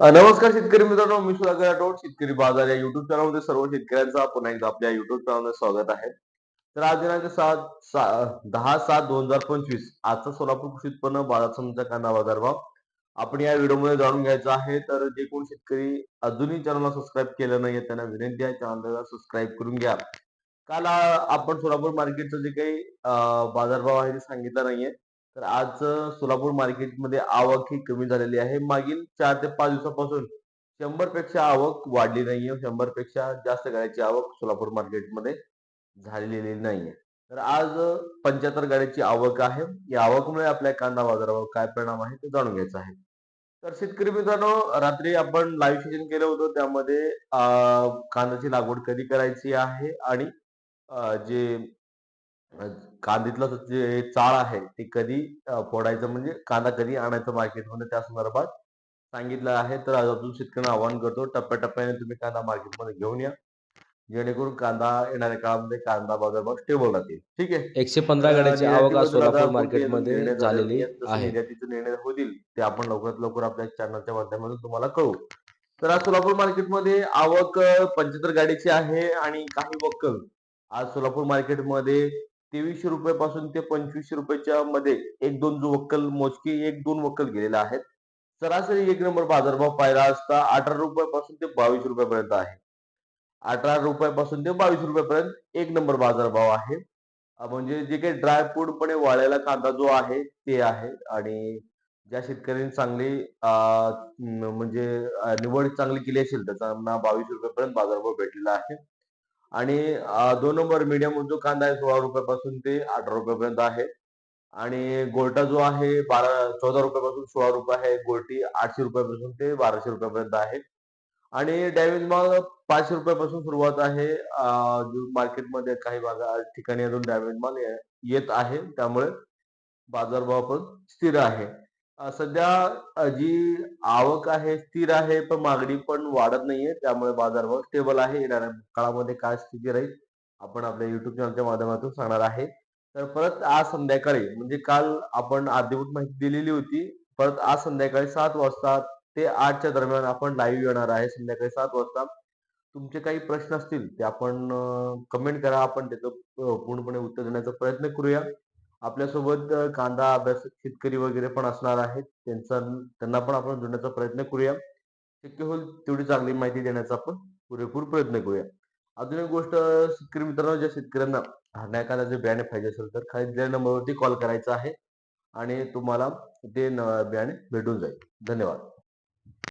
नमस्कार शेतकरी मित्रांनो मी सुधाकर राठोड शेतकरी बाजार या युट्यूब चॅनलमध्ये सर्व शेतकऱ्यांचा पुन्हा एकदा आपल्या युट्यूब चॅनलमध्ये स्वागत आहे. तर आज दिनांक सात सा- दहा सात दोन हजार पंचवीस आजचा सोलापूर कृषी उत्पन्न बाजार समितीचा कांदा बाजार भाव आपण या व्हिडिओमध्ये जाणून घ्यायचा आहे. तर जे कोण शेतकरी अजूनही चॅनलला सबस्क्राईब केलं नाहीये त्यांना विनंती आहे चॅनलला सबस्क्राईब करून घ्या. काल आपण सोलापूर मार्केटचं जे काही बाजारभाव आहे ते सांगितलं नाहीये. तर आज सोलापूर मार्केटमध्ये आवक ही कमी झालेली आहे. मागील चार ते पाच दिवसापासून शंभरपेक्षा आवक वाढली नाहीये. शंभरपेक्षा जास्त गाड्याची आवक सोलापूर मार्केटमध्ये झालेली नाहीये. तर आज पंच्याहत्तर गाड्याची आवक आहे. या आवकमुळे आपल्या कांदा बाजारावर काय परिणाम आहे ते जाणून घ्यायचं आहे. तर शेतकरी मित्रांनो रात्री आपण लाईव्ह सेशन केलं होतं. त्यामध्ये कांद्याची लागवड कधी करायची आहे? आणि जे अं, कांद्यातलं जे चाळ आहे ते कधी फोडायचं म्हणजे कांदा कधी आणायचं मार्केटमध्ये त्या संदर्भात सांगितलं आहे. तर आज अजून शेतकऱ्यांना आवाहन करतो टप्प्याटप्प्याने तुम्ही कांदा मार्केटमध्ये घेऊन या. जेणेकरून कांदा येणाऱ्या काळामध्ये कांदा बाजारभाव स्टेबल राहतील. ठीक आहे? एकशे पंधरा गाड्याची आवक सोलापूर मार्केटमध्ये झालेले आहे. निर्णय होतील ते आपण लवकरात लवकर आपल्या चॅनलच्या माध्यमातून तुम्हाला कळवू तर आज सोलापूर मार्केटमध्ये आवक पंच्याहत्तर गाडीची आहे आणि काही वक्कल. आज सोलापूर मार्केटमध्ये तेवीसशे रुपयापासून ते पंचवीसशे रुपयाच्या मध्ये एक दोन जो वक्कल मोजकी एक दोन वक्कल गेलेले आहेत. सरासरी एक नंबर बाजारभाव पाहिला असता अठरा रुपयापासून ते बावीस रुपयापर्यंत आहे. अठरा रुपयापासून ते बावीस रुपयापर्यंत एक नंबर बाजारभाव आहे. म्हणजे जे काही ड्राय फूडपणे वाळलेला कांदा जो आहे ते आहे. आणि ज्या शेतकऱ्यांनी चांगली म्हणजे निवड चांगली केली असेल तर त्यांना बावीस रुपयापर्यंत बाजारभाव भेटलेला आहे. आणि दोन नंबर मीडियम जो कांदा आहे सोळा रुपयापासून ते अठरा रुपयापर्यंत आहे. आणि गोल्टा जो आहे बारा चौदा रुपयापासून सोळा रुपये आहे गोल्टी आठशे रुपयापासून ते बाराशे रुपयापर्यंत आहे. आणि डॅमेज माल पाचशे रुपयापासून सुरुवात आहे मार्केटमध्ये काही भागा ठिकाणी अजून डॅमेज माल येत आहे. त्यामुळे बाजारभाव पण स्थिर आहे. सध्या जी आवक आहे स्थिर आहे पण मागणी पण वाढत नाहीये. त्यामुळे बाजारभाव स्टेबल आहे. येणाऱ्या काळामध्ये काय स्थिती राहील आपण आपल्या युट्यूब चॅनलच्या माध्यमातून सांगणार आहे. तर परत आज संध्याकाळी म्हणजे काल आपण अधिभूत माहिती दिलेली होती. परत आज संध्याकाळी सात वाजता ते आठच्या दरम्यान आपण लाईव्ह येणार आहे. संध्याकाळी सात वाजता. तुमचे काही प्रश्न असतील ते आपण कमेंट करा. आपण त्याचं पूर्णपणे उत्तर देण्याचा प्रयत्न करूया. आपल्यासोबत अ, कांदा अभ्यासक शेतकरी वगैरे पण असणार आहेत. त्यांचा त्यांना पण आपण जोडण्याचा प्रयत्न करूया. शक्य होईल तेवढी चांगली माहिती देण्याचा आपण पुरेपूर प्रयत्न करूया. अजून एक गोष्ट शेतकरी मित्रांनो ज्या शेतकऱ्यांना हरण्या कांद्याचे बियाणे पाहिजे असेल तर खाली दिलेल्या नंबरवरती कॉल करायचा आहे आणि तुम्हाला ते न- बियाणे भेटून जाईल. धन्यवाद.